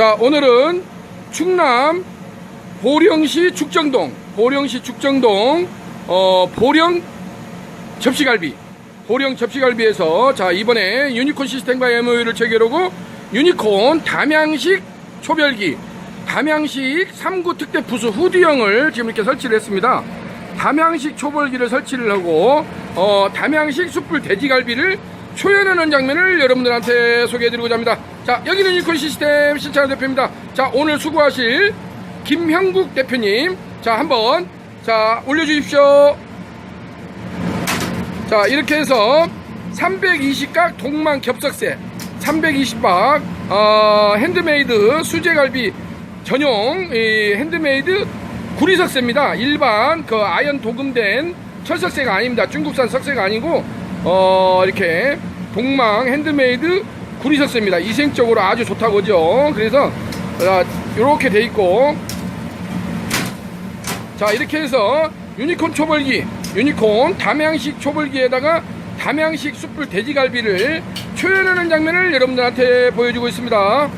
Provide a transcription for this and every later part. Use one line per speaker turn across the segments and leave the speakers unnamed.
자, 오늘은 충남 보령시 죽정동, 보령시 죽정동, 어, 보령 접시갈비, 보령 접시갈비에서 자, 이번에 유니콘 시스템과 MOU를 체결하고 유니콘 담양식 초별기, 담양식 3구 특대 부수 후드형을 지금 이렇게 설치를 했습니다. 담양식 초벌기를 설치를 하고 어, 담양식 숯불 돼지갈비를 초연하는 장면을 여러분들한테 소개해드리고자 합니다. 자, 여기는 유니콘 시스템 신창 대표입니다. 자, 오늘 수고하실 김형국 대표님, 자, 한번 자 올려주십시오. 자, 이렇게 해서 320각 동망 겹석쇠, 320박 어, 핸드메이드 수제갈비 전용 이 핸드메이드 구리석쇠입니다. 일반 그 아연 도금된 철석쇠가 아닙니다. 중국산 석쇠가 아니고 어, 이렇게 동망 핸드메이드 구리석쇠입니다. 이생적으로 아주 좋다고죠. 그래서 이렇게 돼 있고 자 이렇게 해서 유니콘 초벌기 유니콘 담양식 초벌기에다가 담양식 숯불 돼지갈비를 초연하는 장면을 여러분들한테 보여주고 있습니다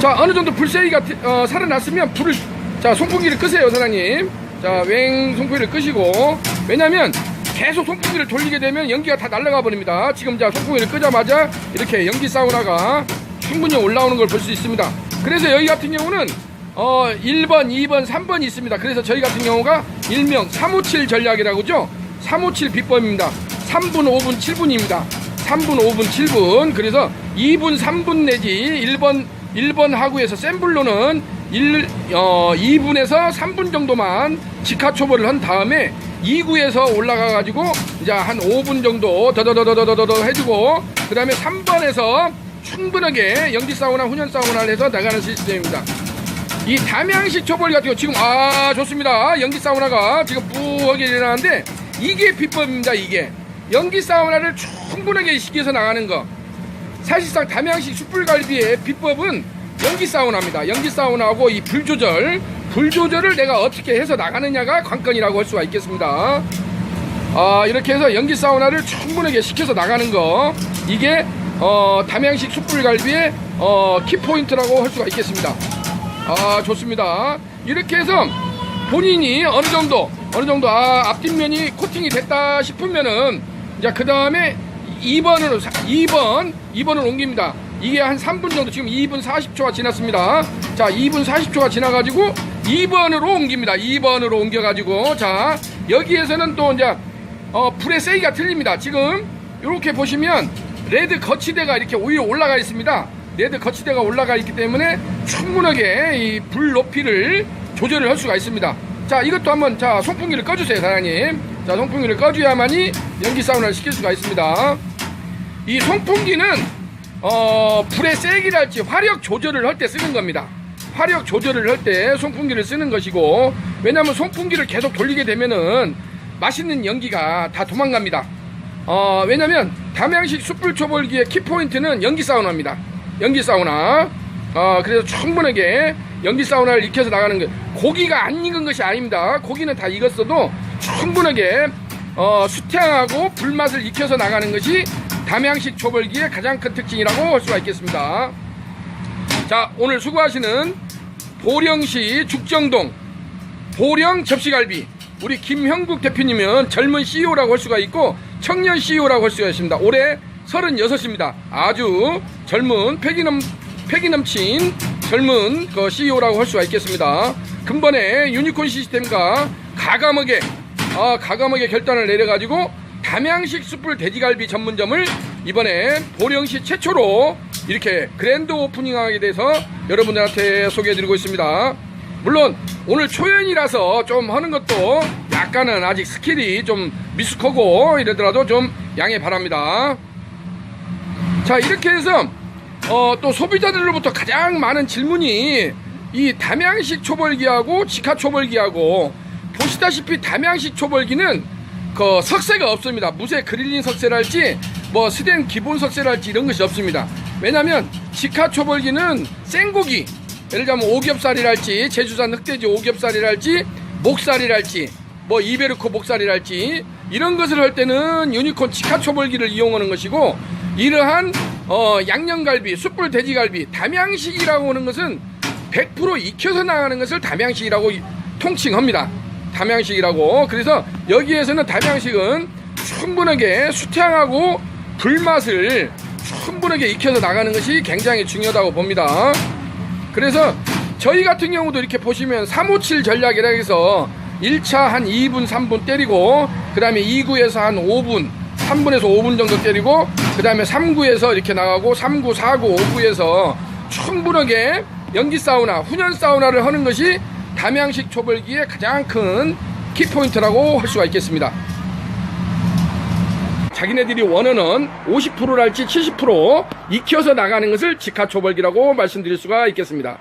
자 어느 정도 불세기가 어, 살아났으면 불을 자 송풍기를 끄세요 사장님 자 웽 송풍기를 끄시고 왜냐면 계속 송풍기를 돌리게 되면 연기가 다 날아가 버립니다 지금 자 송풍기를 끄자마자 이렇게 연기 사우나가 충분히 올라오는 걸 볼 수 있습니다 그래서 여기 같은 경우는 어 1번, 2번, 3번이 있습니다. 그래서 저희 같은 경우가 일명 357 전략이라고죠. 357 비법입니다. 3분, 5분, 7분입니다. 3분, 5분, 7분. 그래서 2분, 3분 내지 1번, 1번 하구에서 센 불로는 1, 어, 2분에서 3분 정도만 직화 초벌을 한 다음에 2구에서 올라가 가지고 이제 한 5분 정도 더더더더더더 해주고 그 다음에 3번에서 충분하게 연기 사우나, 훈연 사우나를 해서 나가는 시스템입니다. 이 담양식 초벌 같은 거 지금 아 좋습니다. 연기 사우나가 지금 뿌하게 일어나는데 이게 비법입니다 이게. 연기 사우나를 충분하게 시켜서 나가는 거 사실상 담양식 숯불갈비의 비법은 연기 사우나입니다. 연기 사우나하고 이 불 조절 불 조절을 내가 어떻게 해서 나가느냐가 관건이라고 할 수가 있겠습니다. 아 이렇게 해서 연기 사우나를 충분하게 시켜서 나가는 거 이게 어 담양식 숯불갈비의 어 키포인트라고 할 수가 있겠습니다. 아 좋습니다. 이렇게 해서 본인이 어느 정도 어느 정도 아 앞뒷면이 코팅이 됐다 싶으면은 이제 그 다음에 2번으로 2번 2번을 옮깁니다 이게 한 3분 정도 지금 2분 40초가 지났습니다 자 2분 40초가 지나가지고 2번으로 옮깁니다 2번으로 옮겨가지고 자 여기에서는 또 이제 어, 불의 세기가 틀립니다 지금 이렇게 보시면 레드 거치대가 이렇게 오히려 올라가 있습니다 레드 거치대가 올라가 있기 때문에 충분하게 이 불 높이를 조절을 할 수가 있습니다. 자, 이것도 한번 자 송풍기를 꺼주세요, 사장님. 자, 송풍기를 꺼줘야만이 연기 사우나를 시킬 수가 있습니다. 이 송풍기는 어, 불의 세기랄지 화력 조절을 할 때 쓰는 겁니다. 화력 조절을 할때 송풍기를 쓰는 것이고 왜냐하면 송풍기를 계속 돌리게 되면은 맛있는 연기가 다 도망갑니다. 어, 왜냐면 담양식 숯불 초벌기의 키포인트는 연기 사우나입니다. 연기 사우나. 어, 그래서 충분하게 연기 사우나를 익혀서 나가는 거. 고기가 안 익은 것이 아닙니다. 고기는 다 익었어도 충분하게 어, 수태하고 불맛을 익혀서 나가는 것이 담양식 초벌기의 가장 큰 특징이라고 할 수가 있겠습니다. 자, 오늘 수고하시는 보령시 죽정동 보령 접시갈비 우리 김형국 대표님은 젊은 CEO라고 할 수가 있고 청년 CEO라고 할 수가 있습니다. 올해 36입니다. 아주 젊은 패기 넘 패기 넘친 젊은 그 CEO라고 할 수가 있겠습니다. 근본에 유니콘 시스템과 가감하게 아, 가감하게 결단을 내려가지고 담양식 숯불 돼지갈비 전문점을 이번에 보령시 최초로 이렇게 그랜드 오프닝하게 돼서 여러분들한테 소개해드리고 있습니다. 물론 오늘 초연이라서 좀 하는 것도 약간은 아직 스킬이 좀 미숙하고 이러더라도 좀 양해 바랍니다. 자 이렇게 해서 어, 또 소비자들로부터 가장 많은 질문이 이 담양식 초벌기하고 직화 초벌기하고 보시다시피 담양식 초벌기는 그 석쇠가 없습니다. 무쇠 그릴링 석쇠랄지 뭐 스댄 기본 석쇠랄지 이런 것이 없습니다. 왜냐하면 직화 초벌기는 생고기 예를 들자면 오겹살이랄지 제주산 흑돼지 오겹살이랄지 목살이랄지 뭐 이베르코 목살이랄지 이런 것을 할 때는 유니콘 직화 초벌기를 이용하는 것이고 이러한 어, 양념갈비, 숯불 돼지갈비, 담양식이라고 하는 것은 100% 익혀서 나가는 것을 담양식이라고 이- 통칭합니다. 담양식이라고. 그래서 여기에서는 담양식은 충분하게 수태하고 불맛을 충분하게 익혀서 나가는 것이 굉장히 중요하다고 봅니다. 그래서 저희 같은 경우도 이렇게 보시면 357 전략이라 해서 1차 한 2분, 3분 때리고 그 다음에 2구에서 한 5분, 3분에서 5분 정도 때리고 그 다음에 3구에서 이렇게 나가고 3구, 4구, 5구에서 충분하게 연기 사우나, 훈연 사우나를 하는 것이 담양식 초벌기의 가장 큰 키포인트라고 할 수가 있겠습니다. 자기네들이 원하는 50%랄지 70% 익혀서 나가는 것을 직화 초벌기라고 말씀드릴 수가 있겠습니다.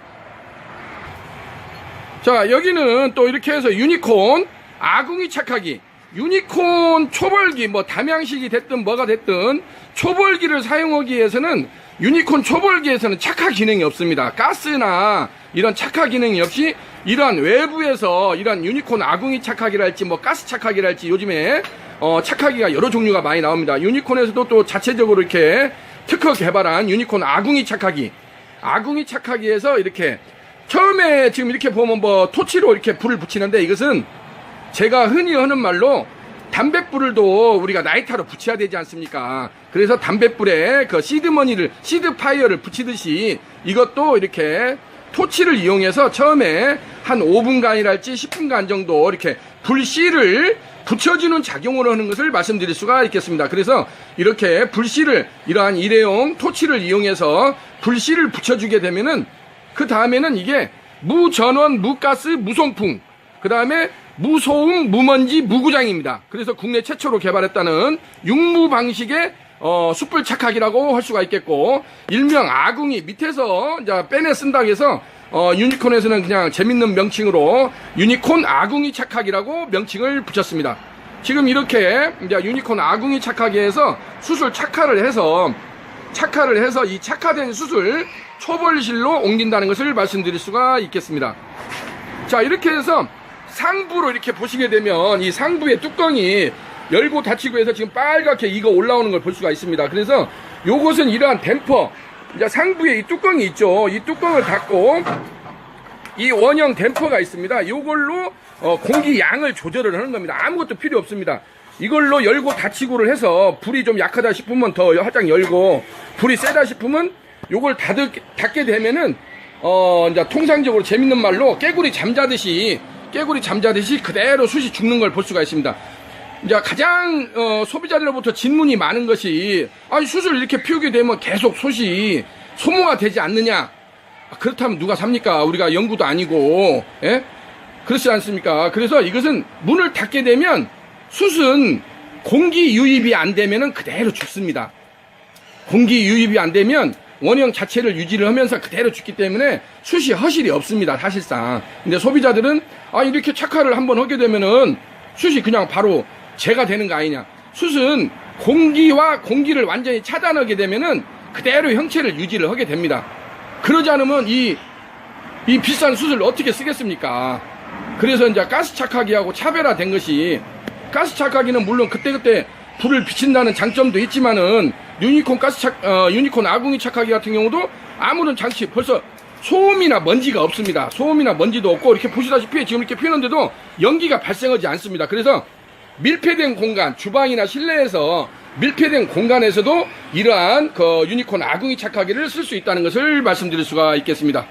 자 여기는 또 이렇게 해서 유니콘 아궁이 착하기 유니콘 초벌기 뭐 담양식이 됐든 뭐가 됐든 초벌기를 사용하기 위해서는 유니콘 초벌기에서는 착화 기능이 없습니다 가스나 이런 착화 기능이 없이 이러한 외부에서 이런 유니콘 아궁이 착하기랄지 뭐 가스 착하기랄지 요즘에 어, 착하기가 여러 종류가 많이 나옵니다 유니콘에서도 또 자체적으로 이렇게 특허 개발한 유니콘 아궁이 착하기 아궁이 착하기에서 이렇게 처음에 지금 이렇게 보면 뭐 토치로 이렇게 불을 붙이는데 이것은 제가 흔히 하는 말로 담뱃불을도 우리가 나이타로 붙여야 되지 않습니까? 그래서 담뱃불에 그 시드머니를 시드 파이어를 붙이듯이 이것도 이렇게 토치를 이용해서 처음에 한 5분간이랄지 10분간 정도 이렇게 불씨를 붙여주는 작용을 하는 것을 말씀드릴 수가 있겠습니다. 그래서 이렇게 불씨를 이러한 일회용 토치를 이용해서 불씨를 붙여주게 되면은 그 다음에는 이게 무전원, 무가스, 무송풍, 그 다음에 무소음, 무먼지, 무구장입니다. 그래서 국내 최초로 개발했다는 육무 방식의 어, 숯불 착하기라고 할 수가 있겠고, 일명 아궁이 밑에서 이제 빼내 쓴다고 해서 어, 유니콘에서는 그냥 재밌는 명칭으로 유니콘 아궁이 착하기라고 명칭을 붙였습니다. 지금 이렇게 이제 유니콘 아궁이 착하기에서 수술 착화를 해서 착화를 해서 이 착화된 숯을 초벌실로 옮긴다는 것을 말씀드릴 수가 있겠습니다. 자, 이렇게 해서 상부로 이렇게 보시게 되면 이 상부의 뚜껑이 열고 닫히고 해서 지금 빨갛게 이거 올라오는 걸 볼 수가 있습니다. 그래서 요것은 이러한 댐퍼, 이제 상부에 이 뚜껑이 있죠. 이 뚜껑을 닫고 이 원형 댐퍼가 있습니다. 이걸로 어, 공기 양을 조절을 하는 겁니다. 아무것도 필요 없습니다. 이걸로 열고 닫히고를 해서 불이 좀 약하다 싶으면 더 활짝 열고 불이 세다 싶으면 요걸 닫을, 닫게 되면은 어 이제 통상적으로 재밌는 말로 깨구리 잠자듯이 깨구리 잠자듯이 그대로 숯이 죽는 걸 볼 수가 있습니다. 이제 가장 어, 소비자들로부터 질문이 많은 것이 아니 숯을 이렇게 피우게 되면 계속 솥이 소모가 되지 않느냐? 아, 그렇다면 누가 삽니까? 우리가 연구도 아니고, 예? 그렇지 않습니까? 그래서 이것은 문을 닫게 되면 숯은 공기 유입이 안 되면은 그대로 죽습니다. 공기 유입이 안 되면 원형 자체를 유지를 하면서 그대로 죽기 때문에 숯이 허실이 없습니다, 사실상. 근데 소비자들은 아, 이렇게 착화를 한번 하게 되면은 숯이 그냥 바로 재가 되는 거 아니냐. 숯은 공기와 공기를 완전히 차단하게 되면은 그대로 형체를 유지를 하게 됩니다. 그러지 않으면 이, 이 비싼 숯을 어떻게 쓰겠습니까? 그래서 이제 가스 착하기하고 차별화된 것이 가스 착하기는 물론 그때그때 불을 비친다는 장점도 있지만은 유니콘 가스 착, 어, 유니콘 아궁이 착하기 같은 경우도 아무런 장치 벌써 소음이나 먼지가 없습니다. 소음이나 먼지도 없고 이렇게 보시다시피 지금 이렇게 피우는데도 연기가 발생하지 않습니다. 그래서 밀폐된 공간, 주방이나 실내에서 밀폐된 공간에서도 이러한 그 유니콘 아궁이 착하기를 쓸 수 있다는 것을 말씀드릴 수가 있겠습니다.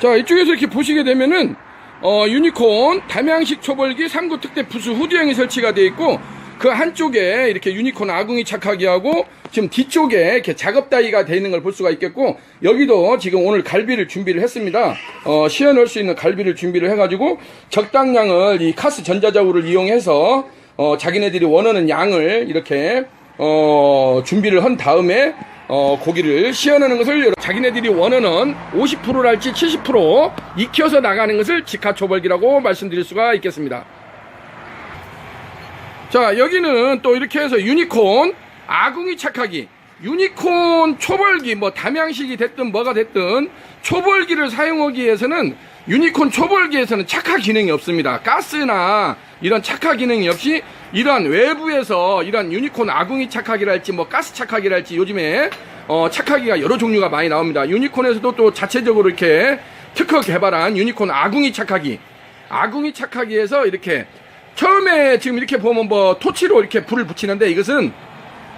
자, 이쪽에서 이렇게 보시게 되면은 어, 유니콘 담양식 초벌기 3구 특대 부수 후드형이 설치가 되어 있고 그 한쪽에 이렇게 유니콘 아궁이 착하기하고 지금 뒤쪽에 이렇게 작업 다이가 되어 있는 걸 볼 수가 있겠고 여기도 지금 오늘 갈비를 준비를 했습니다. 어, 시연할 수 있는 갈비를 준비를 해가지고 적당량을 이 카스 전자저울을 이용해서 어, 자기네들이 원하는 양을 이렇게 어, 준비를 한 다음에 어, 고기를 시연하는 것을 자기네들이 원하는 50%랄지 70% 익혀서 나가는 것을 직화초벌기라고 말씀드릴 수가 있겠습니다. 자, 여기는 또 이렇게 해서 유니콘 아궁이 착하기. 유니콘 초벌기, 뭐 담양식이 됐든 뭐가 됐든 초벌기를 사용하기 위해서는 유니콘 초벌기에서는 착화 기능이 없습니다. 가스나 이런 착화 기능이 없이 이러한 외부에서 이런 유니콘 아궁이 착화기랄지 뭐 가스 착화기랄지 요즘에 어, 착화기가 여러 종류가 많이 나옵니다. 유니콘에서도 또 자체적으로 이렇게 특허 개발한 유니콘 아궁이 착화기 아궁이 착화기에서 이렇게 처음에 지금 이렇게 보면 뭐 토치로 이렇게 불을 붙이는데 이것은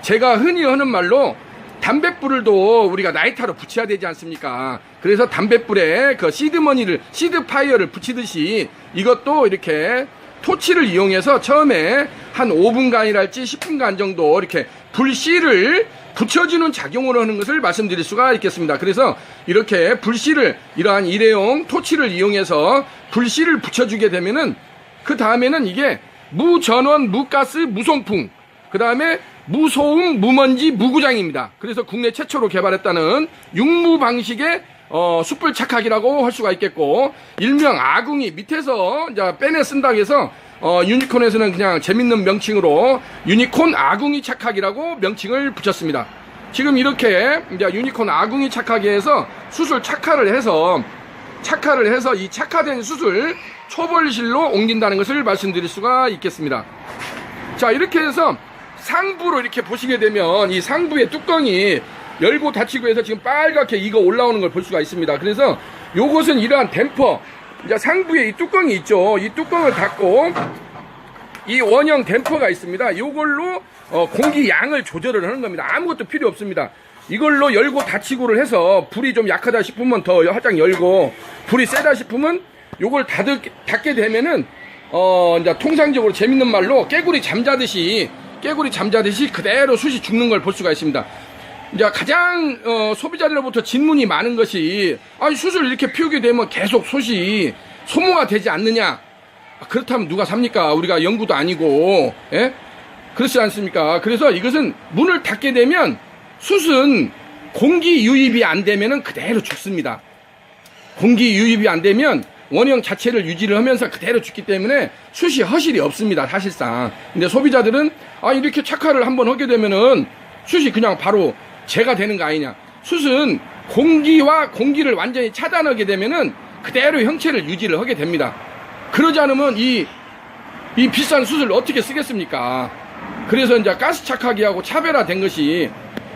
제가 흔히 하는 말로 담뱃불을도 우리가 나이타로 붙여야 되지 않습니까? 그래서 담뱃불에 그 시드머니를 시드 파이어를 붙이듯이 이것도 이렇게 토치를 이용해서 처음에 한 5분간이랄지 10분간 정도 이렇게 불씨를 붙여주는 작용을 하는 것을 말씀드릴 수가 있겠습니다. 그래서 이렇게 불씨를 이러한 일회용 토치를 이용해서 불씨를 붙여주게 되면은 그 다음에는 이게 무전원, 무가스, 무송풍 그 다음에 무소음, 무먼지, 무구장입니다. 그래서 국내 최초로 개발했다는 육무 방식의 어, 숯불 착하기라고 할 수가 있겠고 일명 아궁이 밑에서 이제 빼내 쓴다고 해서 어, 유니콘에서는 그냥 재밌는 명칭으로 유니콘 아궁이 착하기라고 명칭을 붙였습니다. 지금 이렇게 이제 유니콘 아궁이 착하기에서 수술 착화를 해서 착화를 해서 이 착화된 수술 초벌실로 옮긴다는 것을 말씀드릴 수가 있겠습니다. 자 이렇게 해서 상부로 이렇게 보시게 되면 이 상부의 뚜껑이 열고 닫히고 해서 지금 빨갛게 이거 올라오는 걸 볼 수가 있습니다. 그래서 요것은 이러한 댐퍼 이제 상부에 이 뚜껑이 있죠. 이 뚜껑을 닫고 이 원형 댐퍼가 있습니다. 이걸로 어, 공기 양을 조절을 하는 겁니다. 아무것도 필요 없습니다. 이걸로 열고 닫히고를 해서 불이 좀 약하다 싶으면 더 활짝 열고 불이 세다 싶으면 요걸 닫을, 닫게 되면은 어 이제 통상적으로 재밌는 말로 깨구리 잠자듯이 깨구리 잠자듯이 그대로 숯이 죽는 걸 볼 수가 있습니다. 이제 가장 어, 소비자들로부터 진문이 많은 것이 아니 숯을 이렇게 피우게 되면 계속 솥이 소모가 되지 않느냐 아, 그렇다면 누가 삽니까? 우리가 연구도 아니고, 예? 그렇지 않습니까? 그래서 이것은 문을 닫게 되면 숯은 공기 유입이 안 되면은 그대로 죽습니다. 공기 유입이 안 되면 원형 자체를 유지를 하면서 그대로 죽기 때문에 숯이 허실이 없습니다, 사실상. 근데 소비자들은 아, 이렇게 착화를 한번 하게 되면은 숯이 그냥 바로 재가 되는 거 아니냐. 숯은 공기와 공기를 완전히 차단하게 되면은 그대로 형체를 유지를 하게 됩니다. 그러지 않으면 이, 이 비싼 숯을 어떻게 쓰겠습니까? 그래서 이제 가스 착화기하고 차별화된 것이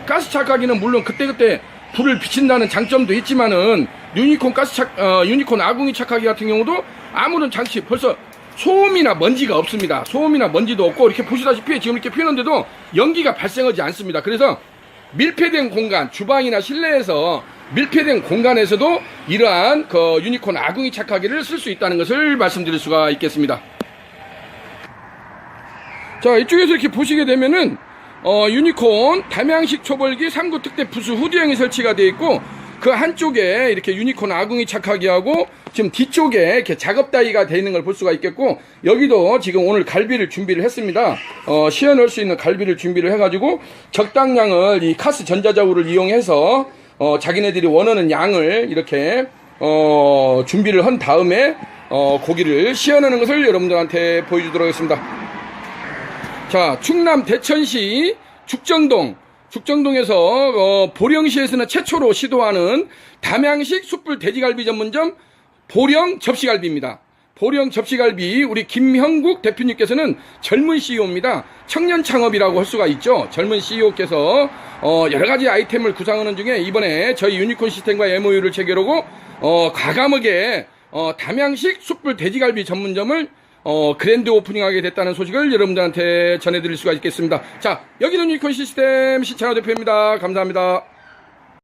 가스 착화기는 물론 그때그때 불을 비친다는 장점도 있지만은 유니콘 가스 착, 어, 유니콘 아궁이 착화기 같은 경우도 아무런 장치 벌써 소음이나 먼지가 없습니다. 소음이나 먼지도 없고 이렇게 보시다시피 지금 이렇게 피우는데도 연기가 발생하지 않습니다. 그래서 밀폐된 공간, 주방이나 실내에서 밀폐된 공간에서도 이러한 그 유니콘 아궁이 착화기를 쓸 수 있다는 것을 말씀드릴 수가 있겠습니다. 자, 이쪽에서 이렇게 보시게 되면은 어, 유니콘 담양식 초벌기 3구 특대 부수 후드형이 설치가 되어 있고 그 한쪽에 이렇게 유니콘 아궁이 착하기하고 지금 뒤쪽에 이렇게 작업 다이가 되어 있는 걸 볼 수가 있겠고 여기도 지금 오늘 갈비를 준비를 했습니다. 어, 시연할 수 있는 갈비를 준비를 해가지고 적당량을 이 카스 전자자구를 이용해서 어, 자기네들이 원하는 양을 이렇게 어, 준비를 한 다음에 어, 고기를 시연하는 것을 여러분들한테 보여주도록 하겠습니다. 자, 충남 대천시 죽정동, 죽정동에서 어, 보령시에서는 최초로 시도하는 담양식 숯불 돼지갈비 전문점 보령 접시갈비입니다. 보령 접시갈비 우리 김형국 대표님께서는 젊은 CEO입니다. 청년 창업이라고 할 수가 있죠. 젊은 CEO께서 어, 여러 가지 아이템을 구상하는 중에 이번에 저희 유니콘 시스템과 MOU를 체결하고 어, 과감하게 어, 담양식 숯불 돼지갈비 전문점을 어, 그랜드 오프닝하게 됐다는 소식을 여러분들한테 전해드릴 수가 있겠습니다. 자, 여기는 유니콘 시스템 시청자 대표입니다. 감사합니다.